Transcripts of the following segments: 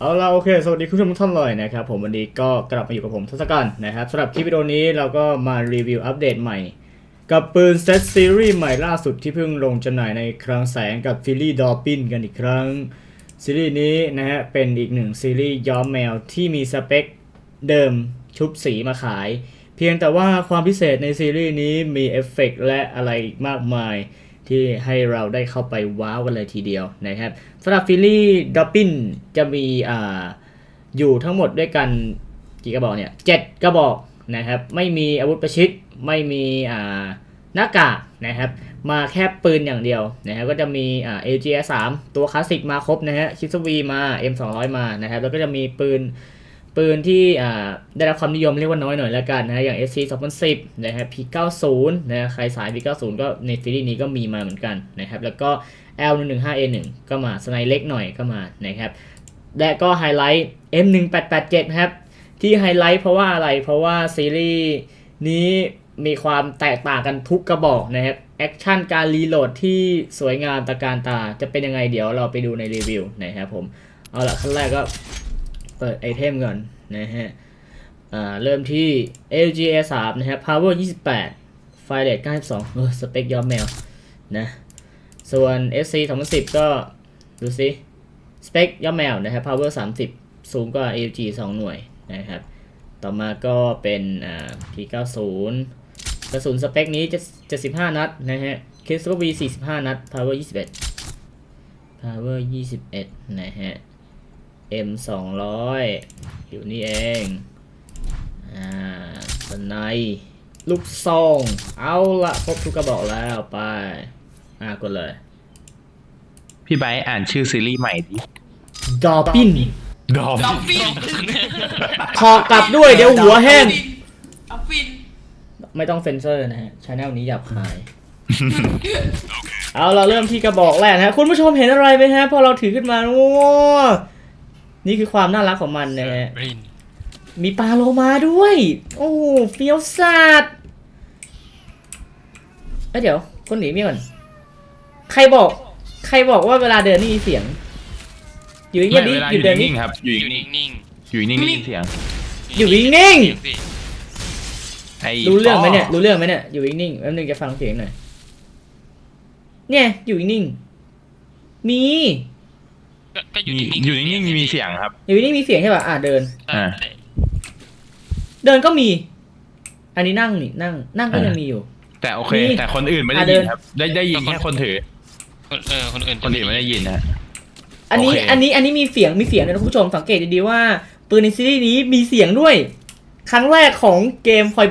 เอาละโอเค สวัสดีคุณผู้ชมทุกท่านเลยนะครับ ผมวันนี้ก็กลับมาอยู่กับผมทศกัณฐ์นะครับสำหรับคลิปวิดีโอนี้เราก็มารีวิวอัปเดตใหม่ กับปืนเซตซีรีส์ใหม่ล่าสุดที่เพิ่งลงจำหน่ายในครั้งแสงกับฟิลลี่ดอปินกันอีกครั้ง ซีรีส์นี้นะฮะเป็นอีกหนึ่งซีรีส์ย้อมแมวที่มีสเปคเดิมชุบสีมาขาย เพียงแต่ว่าความพิเศษในซีรีส์นี้มีเอฟเฟกต์และอะไรอีกมากมาย ที่ให้เราได้เข้าไปว้าวกันเลยทีเดียวนะครับสำหรับฟิลลี่ดอ p ปินจะมีอ่าอยู่ทั้งหมดด้วยกันกี่กระบอกเนี่ยเจ็ดกระบอกนะครับ ไม่มีอาวุธประชิดไม่มีอ่าหน้ากากนะครับ มาแค่ปืนอย่างเดียวนะครับก็จะมีอ่า AGS 3ตัวคลาสสิกมาครบนะฮะคิสวีมา M200 มานะครับแล้วก็จะมีปืน ปืนที่ได้รับความนิยมเรียกว่าน้อยหน่อยแล้วกันนะฮะอย่าง SC 2010 นะครับ P90 นะฮะใครสาย P90 ก็ในซีรีส์นี้ก็มีมาเหมือนกันนะครับ แล้วก็ L115A1 ก็มาสไนเล็กหน่อยก็มานะครับ และก็ไฮไลท์ M1887 ครับ ที่ไฮไลท์เพราะว่าอะไร เพราะว่าซีรีส์นี้มีความแตกต่างกันทุกกระบอกนะครับ แอคชั่นการรีโหลดที่สวยงามตะการตา จะเป็นยังไงเดี๋ยวเราไปดูในรีวิวนะครับผม เอาละขั้นแรกก็ เปิดไอเทมก่อนนะฮะเริ่มที่ LGA 3 นะครับ Power 28 ไฟเรท92เออสเปคย้อมแมวนะส่วน SC 2010 ก็ดูสิสเปคย้อมแมวนะครับ Power 30 สูงกว่า AG 2 หน่วยนะครับ ต่อมาก็เป็นอ่า P90 กระสุนสเปคนี้จะ75นัดนะฮะ k s v 45 นัด Power 21 Power 21 นะฮะ M 200อยู่นี่เองอ่าสไนป์ลูกซองเอาละครบทุกกระบอกแล้วไปอ่ากดเลย พี่ไบร์ทอ่านชื่อซีรีส์ใหม่ดิดอปินดอมดอฟฟินขอกลับด้วยเดี๋ยวหัวแห้งดอฟฟินไม่ต้องเซ็นเซอร์นะฮะชาแนลนี้หยาบคาย เอาเราเริ่มที่กระบอกแรกนะฮะ คุณผู้ชมเห็นอะไรไหมฮะ พอเราถือขึ้นมาโอ้ นี่คือความน่ารักของมันนะฮะรินมีปลาโลมาด้วย โอ้โหเฟี้ยวสัดเอ้ยเดี๋ยวคนหนีมีก่อน ใครบอก ใครบอกว่าเวลาเดินนี่มีเสียง อยู่เงียบๆดิเวลาออยู่ยู่เดินนี่นิ่งๆครับอยู่อยู่นิ่งอยู่นิ่งๆได้ยินเสียงๆอยู่นิ่งๆเสียสิไอ้รู้เรื่องไหมเนี่ย รู้เรื่องไหมเนี่ย อยู่นิ่งๆแป๊บนึงจะฟังเสียงหน่อย เนี่ย อยู่นิ่งๆมี ก็ก็อยู่มีนิ่งๆอยู่นิ่งๆมีเสียงครับ อยู่นิ่งๆมีเสียงใช่ป่ะอะเดินอ่าใช่เดินก็มี อันนี้นั่งนี่นั่ง นั่งก็ยังมีอยู่ แต่โอเค มีแต่คนอื่นไม่ได้อะเดิยิน นครับ ได้ได้ยินแค่คนถือ คนเออคนอื่นคนอื่นไม่ได้ยินนะ อันนี้ โอเค อันนี้ อันนี้มีเสียง มีเสียงนะคุณผู้ชม สังเกตดีๆว่า ปืนในซีรีส์นี้มีเสียงด้วย ครั้งแรกของเกมพอย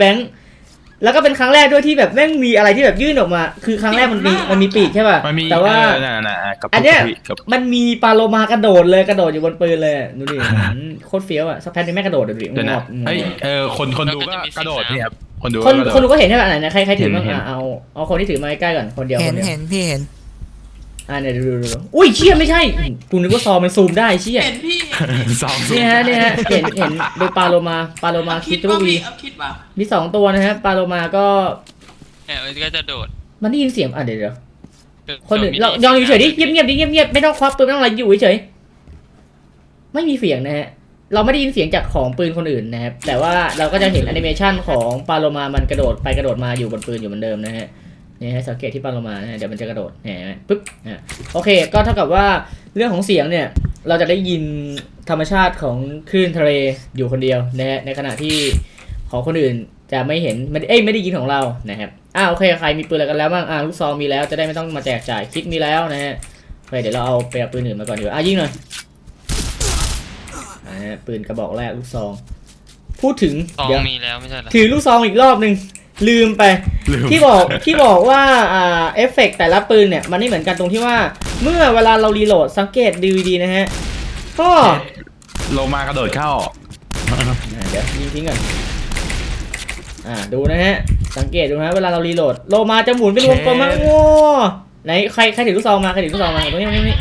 แบงค์แล้วก็เป็นครั้งแรกด้วยที่แบบแม่งมีอะไรที่แบบยื่นออกมา คือครั้งแรกมันมีมันมีปีกใช่ป่ะมันมีแต่ว่าเออน่ะน่ะน่ะกับอันเนี้ยกับมันมีปลาโลมากระโดดเลยกระโดดอยู่บนปืนเลยอะดูดิอืมโคตรเฟี้ยวอะสักแพนนึงแม่งกระโดดเลยดิเดี๋ยวงนะอบงอบเฮ้ยเออคนคนดูก็กระโดดนี่ครับคนดูคนก็กระโดด คนดูก็เห็นใช่ป่ะไหนนะใครใครถือบ้างเห็นอะเอาเอาคนที่ถือมาใกล้ๆก่อนคนเดียวเห็คนนเดียวเห็นพี่เห็น อ่าเนี่ยดูดูดูดูอุ้ยเชี่ยไม่ใช่กูนึกว่าซอมมันซูมได้เชี่ยเห็นพี่สองนี่ฮะนี่ฮะเห็นเห็นดูปลาโลมาปลาโลมาเอาคิคิดดว่าว่าวีพี่เอาคิดว่ามีสองตัวนะฮะปลาโลมาก็เนี่ยมันก็จะโดดมันได้ยินเสียงอะเดี๋ยวเดี๋ยวคนอื่นเรายองอยู่เฉยดิเงียบเงียบดิเงียบเงียบไม่ต้องควักปืนไม่ต้องอะไรอยู่เฉยไม่มีเสียงนะฮะเราไม่ได้ยินเสียงจากของปืนคนอื่นนะครับแต่ว่าเราก็จะเห็นแอนิเมชันของปลาโลมามันกระโดดไปกระโดดมาอยู่บนปืนอยู่เหมือนเดิมนะฮะ นี่ฮะสังเกตที่ปลาโลมานะฮะเดี๋ยวมันจะกระโดดเห็นไหมปึ๊บอะโอเค ก็เท่ากับว่าเรื่องของเสียงเนี่ยเราจะได้ยินธรรมชาติของคลื่นทะเลอยู่คนเดียวนะฮะในขณะที่ของคนอื่นจะไม่เห็นไม่ได้เอ้ยไม่ได้ยินของเรานะครับอ่าโอเคใครมีปืนอะไรกันแล้วบ้างอ่าลูกซองมีแล้วจะได้ไม่ต้องมาแจกจ่ายคิดมีแล้วนะฮะโอเคเดี๋ยวเราเอาไปเอาปืนอื่นมาก่อนดีกว่าอะยิงหน่อยอ่าฮะปืนกระบอกแรกลูกซอง พูดถึงซองเดี๋ยวมีแล้วไม่ใช่เหรอถือลูกซองอีกรอบหนึ่ง ลืมไปลืม ที่บอกที่บอกว่าอ่าเอฟเฟกต์แต่ละปืนเนี่ยมันไม่เหมือนกันตรงที่ว่า เมื่อเวลาเรารีโหลดสังเกตดีดีๆนะฮะก็โลมากระโดดเข้า อ่าเดี๋ยวยิงทิ้งก่อนอ่าดูนะฮะ สังเกตดูนะเวลาเรารีโหลดโลมาจะหมุนเป็นวงกลมมาเชฟโอ้ไหนใครใครถือลูกซองมาใครถือลูกซองมาตรงนี้ตรงนี้ตรงนี้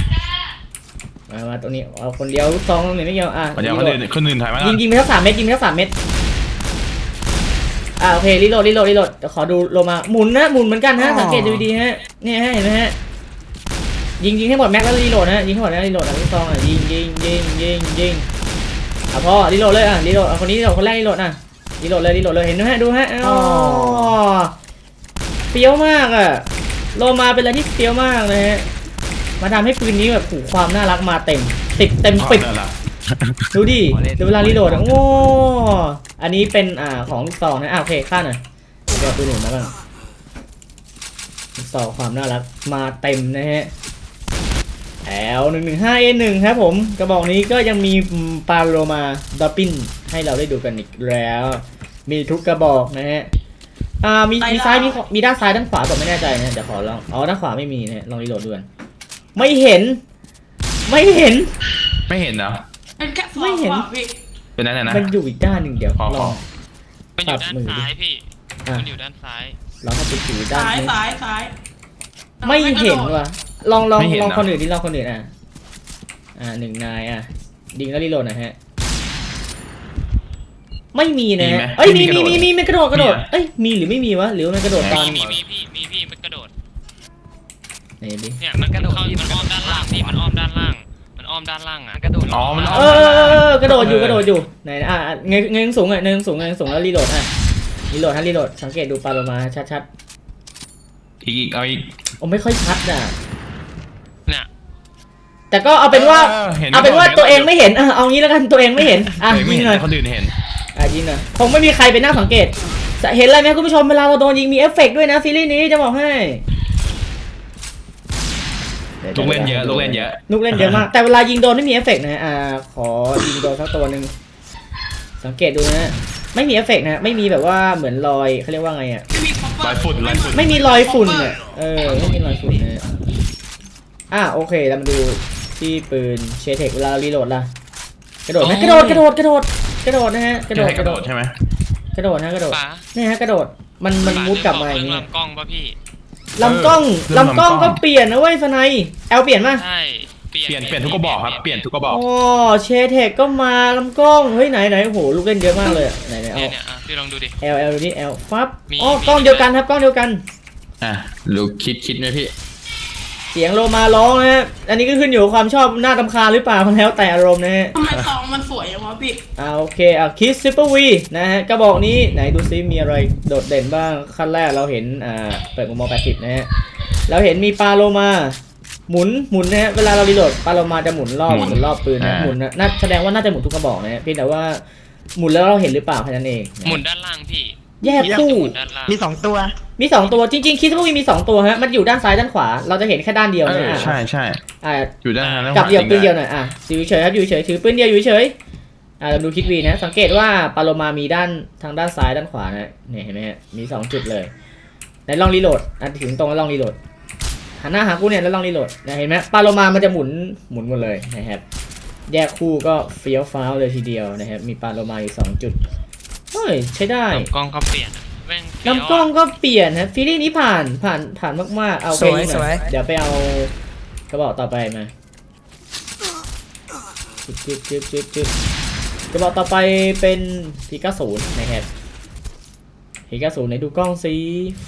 มามาตรงนี้เอาคนเดียวลูกซองตรงนี้ไม่เกี่ยวอะเดี๋ยวคนรีโหลอื่ดนคนอื่นถ่ายมายิงยิงไปทั้งสามเม็ดยิงไปทั้งสามเม็ด อ่าโอเครีโหลดรีโหลดรีโหลดเดี๋ยวขอดูโลมาหมุนนะหมุนเหมือนกันฮะสังเกตดูดีๆฮะเนี่ยฮะเห็นไหมฮะยิงยิงให้หมดแม็กแล้วรีโหลดนะยิงให้หมดนะรีโหลดนะลูกซองอะยิงยิงยิงยิงยิงอะพ่อรีโหลดเลยอะรีโหลดเอาคนนี้รีโหลดคนแรกรีโหลดอะรีโหลดเลยรีโหลดเลยเห็นไหมฮะดูฮะอ๋อเฟี้ยวมากอะโลมาเป็นอะไรที่เฟี้ยวมากเลยฮะมาทำให้ปืนนี้แบบผูกความน่ารักมาเต็มติดเต็มปิดอ๋อนั่นแหละดูดิดูเวลารีโหลดอะโอ้ อันนี้เป็นอ่าของลูกซองนะอะโอเคค่าหน่อยเดี๋ยวปืนหนุนมาบ้างลูกซองความน่ารักมาเต็มนะฮะแอลหนึ่งหนึ่งห้าเอหนึ่งครับผมกระบอกนี้ก็ยังมีปาโลมาดอปปินให้เราได้ดูกันอีกแล้ว มีทุกกระบอกนะฮะอ่ามีมีซ้ายมีขวามีด้านซ้ายด้านขวาผมไม่แน่ใจนะเดี๋ยวขอลองอ๋อด้านขวาไม่มีนะฮะลองรีโหลดดูกันไม่เห็น ไม่เห็น ไม่เห็นเนาะเป็นแค่ฟอไม่งเห็นเปล่าพี่ เป็นนั้นน่ะนะ มันอยู่อีกด้านหนึ่งเดี๋ยวขอลขอ อง มันอยู่ด้านปรับมือดิซ้ายพี่ อะ มันอยู่ด้านซ้าย ลองให้ไปถือด้านซ้ายนี้ซ้ายซ้ายไม่เห็นว่ะลองลองไม่เห็นลองเหรอ คนอื่นดิลองคนอื่นอะ อ่าหนึ่งนายอะดิงแล้วรีโหลดหนะฮะ ไม่มีนะมีไหมฮะเอ้ยมีไม่มีมีมีกระโดดมีมันกระโดดกระโดดมีเหรอ เอ้ยมีหรือไม่มีวะหรือว่ามันกระโดดตอนมีมีพี่มีพี่มันกระโดด ไหนดิเนี่ยมันกระโดดมันอ้อมด้านล่างพี่มันอ้อมด้านล่างมัน อ้อมด้านล่างอะกระโดดอ๋อมันอ้เออมอเออเออกระโดดอยู่กระโดดอยู่ไหนนะอะอะเงยเงยสูงอะเงยสูงเงยสูงแล้วรีโหลดอะรีโหลดฮะรีโหลดสังเกตดูปลาโลมาชัดอีกอีกเอาอีกๆโอ้ไม่ค่อยชัดอะเนี่ยแต่ก็เอาเป็นว่าห็เอาเป็นว่าห็ตัวเองไม่เห็นอะเอางี้แล้วกันตัวเองไม่เห็นอะตัวเองไม่ยิงเห็นหน่อยแต่คนอื่นเห็น อะยิงหน่อยคงไม่มีใครไปนั่งสังเกตจะเห็นอะไรไหมคุณผู้ชมเวลาเราโดนยิงมีเอฟเฟกต์ด้วยนะซีรีส์นี้จะบอกให้ ลูกเล่นเยอะลูกเล่นเยอะ ลูกเล่นเยอะมากแต่เวลายิงโดนไม่มีเอฟเฟกต์นะฮะอ่าขอยิงโดนสักตัวหนึ่งสังเกตดูนะฮะไม่มีเอฟเฟกต์นะฮะไม่มีแบบว่าเหมือนรอยเขาเรียกว่าไงอะไม่มีคอปเปอลายร์ฝุ่นลายฝุ่นไม่มีรอยฝุ่นอะเออไม่มีรอยฝุ่นนะฮะอะโอเคเรามาดูที่ปืนเชเทคเวลาเรารีโหลดล่ะกระโดดไหมกระโดดกระโดดกระโดดกระโดดนะฮะกระโดดให้กกระระโดโดดดใช่ไหมกระโดดนะกระโดดป๋าเนี่ยฮะกระโดดมันมันมุดกลับมาอย่างนี้นี้ลำกล้องป่ะพี่ ลำกล้องเออลำกล้องก็เปลี่ยนนะเว้ยฟนายแอลเปลี่ยนมาใช่เปลี่ยนเปลี่ยนเปลี่ยนทุกกระบอกครับเปลี่ยนทุกกระบอกอ๋อเชเทคก็มาลำกล้องเฮ้ยไหนไหนโอ้โหลูกเล่นเยอะมากเลยอะไหนไหนเอาเนี่ยเนี่ยอะพี่ลองดูดิ แอลแอลดูนี่แอลฟับมีอ๋อมีกล้องเดียวกันครับกล้องเดียวกัน อะลูกคิดคิดไหมพี่ เสียงโลมาร้องนะฮะ อันนี้ก็ขึ้นอยู่กับความชอบหน้าตำคาญหรือเปล่ามันแล้วแต่อารมณ์นะฮะทำไมซองมันสวยอย่างวะพี่อ่าโอเคอะคิสซิปเปอร์วีนะฮะกระบอกนี้ไหนดูซิมีอะไรโดดเด่นบ้างขั้นแรกเราเห็นอ่าเปิดมุมมอง80นะฮะเราเห็นมีปลาโลมาหมุนหมุนนะฮะเวลาเรารีโหลดปลาโลมาจะหมุนรอบหมุนหมุนรอบปืนนะอ่าหมุนนะน่าแสดงว่าน่าจะหมุนทุกกระบอกนะฮะเพียงแต่ว่าหมุนแล้วเราเห็นหรือเปล่าแค่นั้นเองนะหมุนด้านล่างพี่ แยกคู่หมุนด้านล่างมีสองตัว มีสองตัวจริงๆคิดว่ามีสองตัวฮะมันอยู่ด้านซ้ายด้านขวา เราจะเห็นแค่ด้านเดียวเอนะออะใช่ใช่อ่าอยู่ด้านนั้นกับเดียวจริงปืนเดียวอะหน่อยอะอยู่เฉยๆครับอยู่เฉยๆถือปืนเดียวอยู่เฉยๆอ่าเราดูคิดวีนะสังเกตว่าปาโลมามีด้านทางด้านซ้ายด้านขวานะเนี่ยเห็นไหมฮะมีสองจุดเลยไหนลองรีโหลดอะถึงตรงแล้วลองรีโหลดหันหน้าหากูเนี่ยแล้วลองรีโหลดนะเห็นไหมปาโลมามันจะหมุนหมุนหมดเลยนะครับแยกคู่ก็เฟี้ยวฟ้าวเลยทีเดียวนะครับมีปาโลมาอยู่สองจุดเฮ้ยใช้ได้ลำกล้องก็เปลี่ยนอะ แม่งเฟี้ยวลำกล้องก็เปลี่ยนนะฟีลลิ่งนี้ผ่านผ่านผ่านมากๆ เอาไปสวยหน่อสวย เดี๋ยวไปเอากระบอกต่อไปมาจึ๊บจึ๊บจึ๊บจึ๊บจึ๊บกระบอกต่อไปเป็นพีก้าศูนย์นะครับพีก้าศูนย์ไหนดูกล้องสี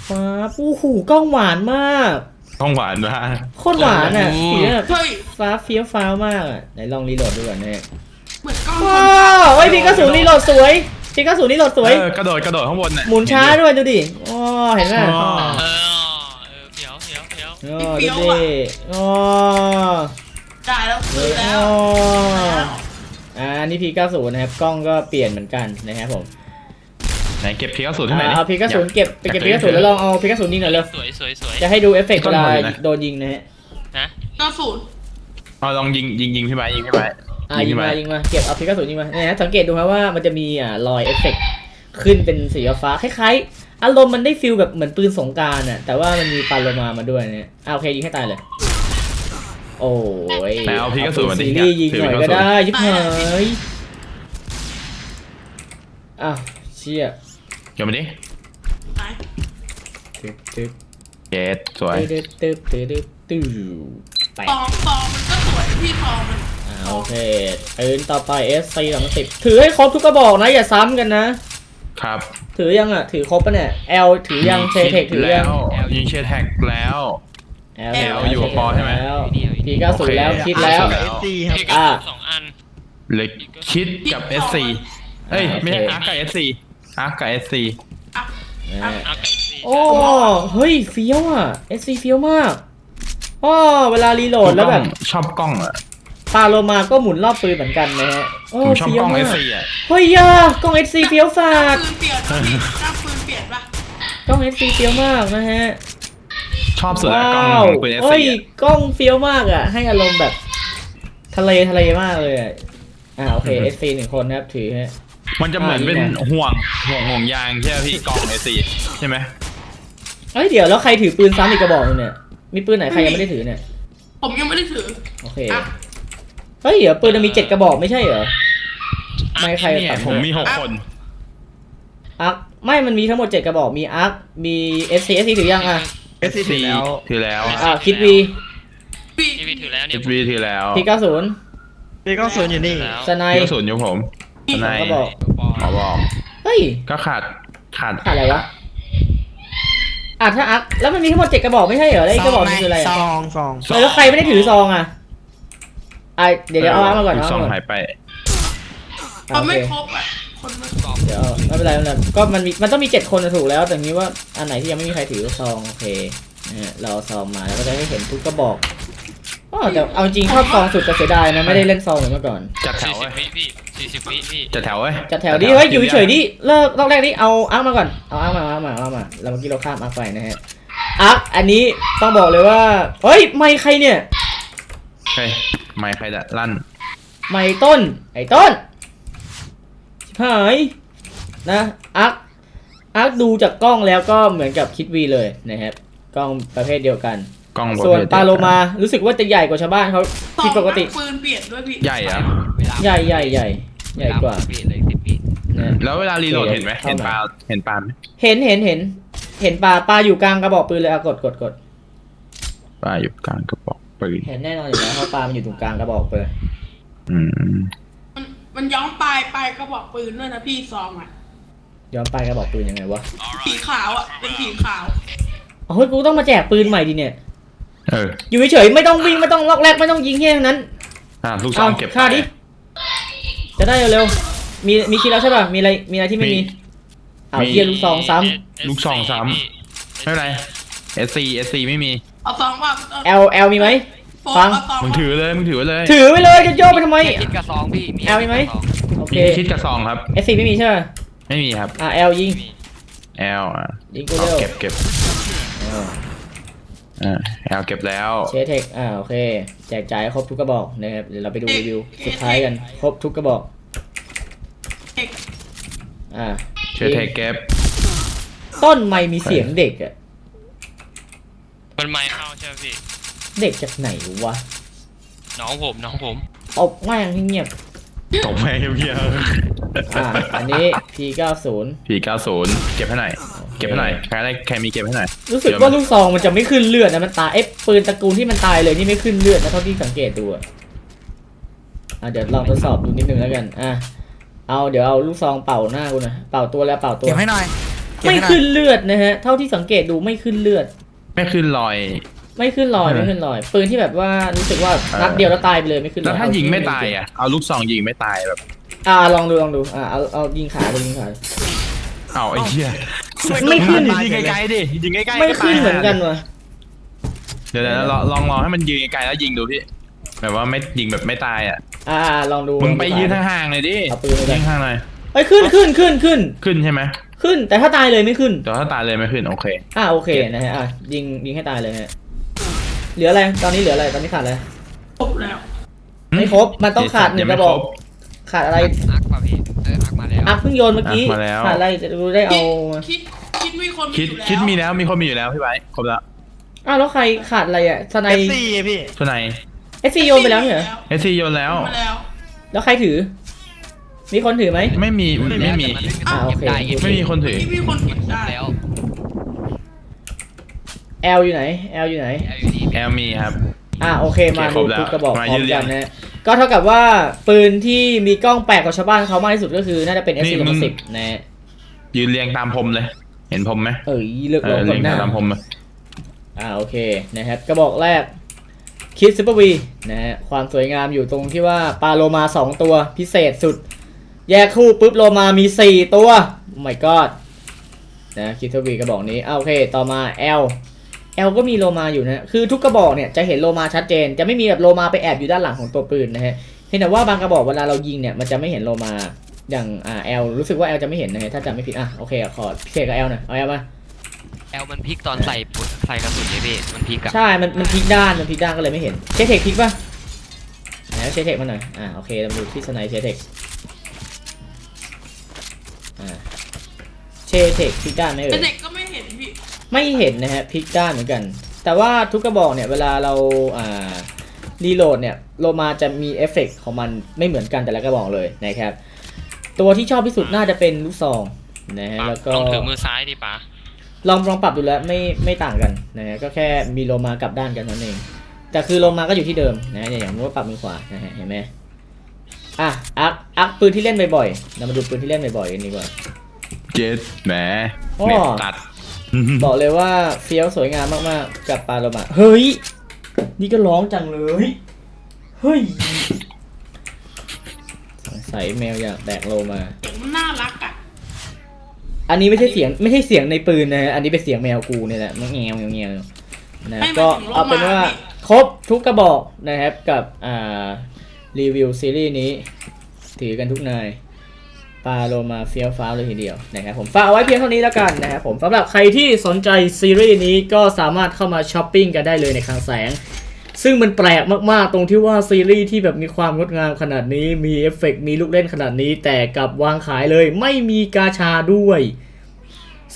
ฟ้าโอ้โหกล้องหวานมากต้องหวานมากโคตรหวานอะสีแบบเฮ้ย ฟ้าเฟี้ยวฟ้าวมากอะไหนลองรีโหลดดูก่อนนะฮะเหมือนกล้องว้าวเฮ้ยพีก้าศูนย์รีโหลดสวย พีก้าศูนย์รีโหลดสวย เออกระโดดกระโดดข้างบนน่ะหมุนช้าด้วยดูดิอ๋อเห็นไหมอ๋อเออเออเฟี้ยวเฟี้ยวเฟี้ยวอ๋อดูดิอ๋อได้แล้วซื้อแล้วอ๋อแล้วอ่านี่พี90 นะครับ กล้องก็เปลี่ยนเหมือนกันนะครับผมไหนเก็บพีกระสุนที่ไหนอ่าดิเอาพี90 เก็บไปเก็บพีอยาก90 แล้วลองเอาพี90 ยิงหน่อยเร็วสวยสวยสวยจะให้ดูเอฟเฟกต์ต้เวนลาหมดเลยนะโดนยิงนะฮะนะเก้าศูนย์เอาลองยิงยิงยิงพี่ไม้ยิงพี่ไม้ อ่ายิงมายิงมาเก็บเอาพี90ยิงมาเนี่ยนะสังเกตดูครับว่ามันจะมีอ่ารอยเอฟเฟกต์ขึ้นเป็นสีฟ้าคล้ายๆ อารมณ์มันได้ฟิลแบบเหมือนปืนสงกรารน่ะแต่ว่ามันมีปาโลมามาด้วยเนี่ยอ่าโอเคยิงให้ตายเลย โอ้ยไหนเอาพีกระสุนมาดิซีรีส์ยิงหน่อยก็ได้ยิบหายอ้าวเชี่ยเก็บมาดิไหนตึ๊บตึ๊บเจ็ดสวยตึ๊บตึ๊บตึ๊บตึ๊บตึ๊บไปซองซองมันก็ เคปืนต่อไป SC สามสิบถือให้ครบทุกกระบอกนะ อย่าซ้ำกันนะ ครับ ถือยังอะ ถือครบปะเนี่ย L ถือยังเชเทคถือยังแล้วยิงเชเทคแล้วแอลแอลอยู่กับปอใช่ไหม แล้วพีเก้าศูนย์แล้วคิดแล้วโอเคเอสซีครับพี่ก็อ่าสองอันเลยคิดกับ SC เอ้ย ไม่ใช่โอเคอาร์กับ SC อาร์กับ SC นะฮะเอาไก่ซีโอ้ เฮ้ยเฟี้ยวอะ SC เฟี้ยวมากอ๋อเวลารีโหลดแล้วแบบ ชอบกล้องอะ ปาโลมาก็หมุนรอบปืนเหมือนกันนะฮะโอ้ผมชอบเฟี้ยกวล้องมาก SC อะเฮ้ยยากล้อง SC เฟี้ยวฝาหน้าดปืนเปลี่ยนปะพี่หน้าปืนเปลี่ยนปะกล้อง SC เฟี้ยวมากนะฮะชอบสุดละว้ากล้องวปืน SC เฮ้ยอะกล้องเฟี้ยวมากอะ ให้อารมณ์แบบ ทะเลทะเลมากเลยอะอ่าโอเค SC หนึ่งคนนะครับถือฮะ มันจะเหมือนอ่าเป็นนี่ไงห่วงห่วงห่วงยางใช่ไหมพี่กล้อง SC ใช่ไหมเฮ้ยเดี๋ยวแล้วใครถือปืนซ้ำอีกกระบอกหนึงเนี่ย มีปืนไหนใครยังไม่ได้ถือเนี่ย ผมยังไม่ได้ถือ โอเค อะ เฮ้ยเดี๋ยวปืนมันมีเจ็ดกระบอกไม่ใช่เหรอ ไม่ใครเนี่ยตัดผมมีหกคน อาร์คไม่มันมีทั้งหมดเจ็ดกระบอกมีอาร์คมี SC SC ถือยังอะเอสซีถือแล้ว ถือแล้วอ่าคิดวีพี่ทีวีถือแล้วเนี่ย SC ถือแล้วพีเก้าศูนย์พี่ก็ศูนย์อยู่นี่ แล้วสไนเดี๋ยวศูนย์อยู่ผมทนายกระบอกขอบอก เฮ้ยก็ขาดขาดขาดอะไรวะอะถ้าอาร์คแล้วมันมีทั้งหมดเจ็ดกระบอกไม่ใช่เหรอแล้วอีกกระบอกนึงคืออะไรซอะองซอง เออแล้วใครไม่ได้ถือซองอะ อะเดี๋ยวเดี๋ยวเอาอาร์คมาก่อนลูเอาซอาองร์คมาก่อนหายไปเขาอะโอไม่เคครบอะ คนไม่ครบเดี๋ยวไม่เป็นไรไม่เป็นไรก็มันมีมันต้องมีเจ็ดคนนะถูกแล้ว แต่นี้ว่าอันไหนที่ยังไม่มีใครถือซองโอเคนะฮะเราเอาซองมาแล้วก็จะได้เห็นทุกกระบอกอ๋อแต่เอาจริงชอบซองสุดแต่เสียดายนะไม่ได้เล่นซองเหมือนเมื่อก่อน จัดแถสี่วสิเว้บยวิพี่สี่สิบวิพี่จัดแถวเว้ยจัดแถวดิเฮ้ยอยู่เฉยๆดิเลิกรอบแรกดิเอาอาร์คมาก่อนเอาอาร์คมาเอาอาร์คมาเอาอาร์คมาแล้วเมื่อกี้เราข้ามอาร์คไปนะฮะอาร์คอันนี้ต้องบอกเลยว่าเฮ้ยไม่ใครเนี่ย เฮ้ย ไม่ใครจะลั่น ไม่ต้น ไอ้ต้นชิบหายนะอาร์คอาร์คดูจากกล้องแล้วก็เหมือนกับคิดวีเลยนะครับ กล้องประเภทเดียวกัน กล้องประส่วนเภทปาโลมารู้สึกว่าจะใหญ่กว่าชาวบ้านเขาสอผิดงปกติ ปืนเปลี่ยนด้วยพี่ใหญ่อะใหญ่ใหญ่ใหญ่ใหญ่กว่าเลยสิบวินะแล้วเวลารีโหลดโอเคเห็นไหมเข้าเห็นมาปลาเห็นปลาไหมเห็นเห็นเห็น เห็นปลาปลาอยู่กลางกระบอกปืนเลยอะกดกดกดปลาอยู่กลางกระบอก ปืนเห็นแน่นอนอยู่แล้วเพราะปลามันอยู่ตรงกลางกระบอกปืนอืมมันมันย้อมปลายปลายกระบอกปืนด้วยนะพี่ซองอะย้อนไปกระบอกปืนยังไงวะสีขาวอะเป็นสีขาวอ๋อเฮ้ยกูต้องมาแจกปืนใหม่ดิเนี่ย เอออยู่เฉยๆไม่ต้องวิ่งไม่ต้องล็อกแรกไม่ต้องยิงแค่นั้นอะลูกซเอาองเก็บฆ่าไปดิจะได้เร็วๆมีมีคิดแล้วใช่ป่ะมีอะไรมีอะไรที่ไม่มีเอาเทียลูกซองซ้ลูกซองซ้ำไม่เป็นไร SC SC ไม่มี เอาซองว่าำ L L มีไหม โฟมฟัง เอาซองมึงถือเลยมึงถือไว้เลยถือไว้เลยจะโยกไปทำไม คิดกระซองพี่แอลมีไหมโอเคมีคิดกับซองครับ S C ไม่มีใช่ป่ะไม่มีครับอะ L ยิง L อะยิงกูเอาเร็วเก็บเก็บอ่าอ่า L เก็บแล้ว เชเทคอ่าโอเค แจกจ่ายครบทุกกระบอกนะครับเดี๋ยวเราไปดูรีวิวสุดท้ายกันครบทุกกระบอกเอกอ่าเชื่อเทคเก็บต้นไม่มีเสียงเด็กอะ มันไม้เข้าใช่ไหมพี่ เด็กจากไหนวะน้องผมน้องผมเอาแม่งให้เงียบตบแม่เพียอ่าอันนี้ P90 พีเก้าศูนย์เก็บให้หน่อยเก็บให้หน่อยใครได้ใครมีเก็บให้หน่อยรู้สึกว่าลูกซองมันจะไม่ขึ้นเลือดนะมันตายเอ๊ะปืนตระกูลที่มันตายเลยนี่ไม่ขึ้นเลือดนะเท่าที่สังเกตดูอะอะเดี๋ยวลองทดสอบดูนิดนึงแล้วกันอะเอาเดี๋ยวเอาลูกซองเป่าหน้ากูหนะเป่าตัวแล้วเป่าตัว เก็บให้หน่อยเก็บไม่ให้หน่อยขึ้นเลือดนะฮะเท่าที่สังเกตดูไม่ขึ้นเลือด ไม่ขึ้นรอย ไม่ขึ้นรอยเออไม่ขึ้นรอยปืนที่แบบว่ารู้สึกว่าเออนัดเดียวแล้วตายไปเลยไม่ขึ้นรแล้อวยถ้ายิงไม่ตายอะเอาลูกซองยิงไม่ตายแบบอ่าลองดูลองดูอ่าเอาเอายิงขาดูยิงขาเอาไอ้เหี้ยไม่ขึ้นยิงไกลๆดิยิงใกล้ๆไม่ขึ้นตายเหมือนกันว่ะเดี๋ยวๆลองลองลองให้มันยิงไกลๆแล้วยิงดูพี่แบบว่าไม่ยิงแบบไม่ตายอะ อ่าลองดูมึงไปลอดูยืนขาห่างๆเลยดิเอาปืนไปเลยยิงห่างหน่อยเอ้ยขึ้นขึ้นขึ้นขึ้นขึ้นใช่ไหม ขึ้นแต่ถ้าตายเลยไม่ขึ้น แต่ถ้าตายเลยไม่ขึ้นโอเค อ่าโอเคนะฮะอะยิงยิงให้ตายเลยฮะเหลืออะไรตอนนี้เหลืออะไรตอนนี้ขาดอะไรครบแล้วไม่ครบมันต้องขาดหนึ่งกระบอก ขาดอะไรอักป่ะพี่เอออักมาแล้วอะเพิ่งโยนเมื่อกี้อะมาแล้ว ขาดอะไรจะดูได้เอาคิดคิดมีคนคิดอยู่แล้วคิดมีแล้วมีคนมีอยู่แล้วพี่ไบร์ทครบแล้วอ้าวแล้วใครขาดอะไรอะสไนเอสซีพี่ทุนไหนเอสซีโยนไปแล้วเนี่ยเหรอเอซีโยนแล้วมาแล้ว แล้วใครถือ มีคนถือไหม ไม่มีไม่มีอ่าโอเค ไม่มีคนถือ ที่มีคนเก็บได้แล้วแอลอยู่ไหนแอลอยู่ไหนแอลอยู่นี่แอลมีครับ อ่าโอเคมาโอเคครดูบแล้วทุกกระบอกพมาร้อยืมนเรีกัยนงนะก็เท่ากับว่าปืนที่มีกล้องแปลกกว่าชาวบ้านเขามากที่สุดก็คือน่าจะเป็น S นี่4มึงสิบนะยืนเรียงตามพรมเลย เห็นพรมไหมเอ้ยเลือกเอลองก่เรีอยนงหน้าตามพรมเลยอ่าโอเคนะครับกระบอกแรกคิดซูเปอร์วีนะฮะความสวยงามอยู่ตรงที่ว่าปลาโลมา 2 ตัวพิเศษสุด แยกคู่ปุ๊บโลมามี 4 ตัวโอ้ my god นะคิดซูเปอร์วีกระบอกนี้อ่าโอเค ต่อมา L L ก็มีโลมาอยู่นะ คือทุกกระบอกเนี่ยจะเห็นโลมาชัดเจน จะไม่มีแบบโลมาไปแอบอยู่ด้านหลังของตัวปืนนะฮะ เพียงแต่ว่าบางกระบอกเวลาเรายิงเนี่ยมันจะไม่เห็นโลมา อย่างอ่า L รู้สึกว่า L จะไม่เห็นนะฮะ ถ้าจำไม่ผิด อะโอเคอะขอพิเศษกับ L หน่อย เอา L มาแอลมันพลิกตอนใส่ปุ๊บใส่กระสุนเลยพี่มันพลิกอะใช่ มันมันพลิกด้านมันพลิกด้านก็เลยไม่เห็นเชเทคพลิกป่ะไหนเอาเชเทคมาหน่อยอ่าโอเคเรามาดูที่สไนเชเทค เชเทคพลิกด้านไหมแต่เอ่ยเด็กก็ไม่เห็นพี่ไม่เห็นนะฮะพลิกด้านเหมือนกัน แต่ว่าทุกกระบอกเนี่ยเวลาเราอ่ารีโหลดเนี่ยโลมาจะมีเอฟเฟกต์ของมันไม่เหมือนกันแต่ละกระบอกเลยนะครับ ตัวที่ชอบที่สุดน่าจะเป็นลูกซองนะฮะปะแล้วก็ ลองถือมือซ้ายดิปะลองลองปรับดูแล้วไม่ไม่ต่างกันนะฮะก็แค่มีโลมากลับด้านกันนั่นเอง แต่คือโลมาก็อยู่ที่เดิมนะฮะอย่างว่าปรับมือขวานะฮะเห็นไหมอะอักอักปืนที่เล่นบ่อยๆเรามาดูปืนที่เล่นบ่อยๆกันดีกว่า เจ็ดแหมอ้อเน็ตตัด บอกเลยว่าเฟี้ยวสวยงามมากๆ กับปลาโลมาเฮ้ย นี่ก็ร้องจังเลย เฮ้ยสงสัยแมวอยากแดกโลมา เด็กมันน่ารักอะอันนี้ไม่ใช่เสียงไม่ใช่เสียงในปืนนะฮะอันนี้เป็นเสียงแมวกูเนี่ยแหละมันแงวแงวแงวนะให้มันก็ถึงโลมาเอาเป็นว่าพี่ครบทุกกระบอกนะครับกับอ่ารีวิวซีรีส์นี้ ถือกันทุกนาย ปลาโลมาเฟี้ยวฟ้าเลยทีเดียวนะครับผมฝากเอาไว้เพียงเท่านี้แล้วกันนะครับผมสำหรับใครที่สนใจซีรีส์นี้ก็สามารถเข้ามาช้อปปิ้งกันได้เลยในคลังแสง ซึ่งมันแปลกมากๆ ตรงที่ว่าซีรีส์ที่แบบมีความงดงามขนาดนี้ มีเอฟเฟกต์มีลูกเล่นขนาดนี้ แต่กับวางขายเลย ไม่มีกาชาด้วย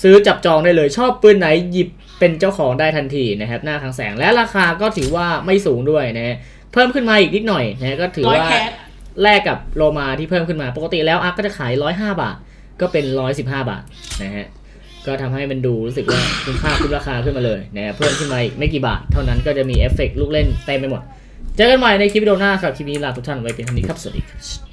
ซื้อจับจองได้เลยชอบปืนไหนหยิบเป็นเจ้าของได้ทันทีนะครับหน้าคลังแสงและราคาก็ถือว่าไม่สูงด้วยนะเพิ่มขึ้นมาอีกนิดหน่อยนะก็ถือว่า แลกกับโลมาที่เพิ่มขึ้นมา ปกติแล้วอาร์ก็จะขาย 105 บาท ก็เป็น 115 บาทนะฮะ ก็ทำให้มันดูรู้สึกว่าคุ้มค่าคุ้มราคาขึ้นมาเลยนะเพิ่มขึ้นมาอีกไม่กี่บาท เท่านั้นก็จะมีเอฟเฟกลูกเล่นเต็มไปหมด เจอกันใหม่ในคลิปวิดีโอหน้าสำหรับ คลิปนี้ลาทุกท่านไว้เป็นเท่านี้ครับ สวัสดีครับ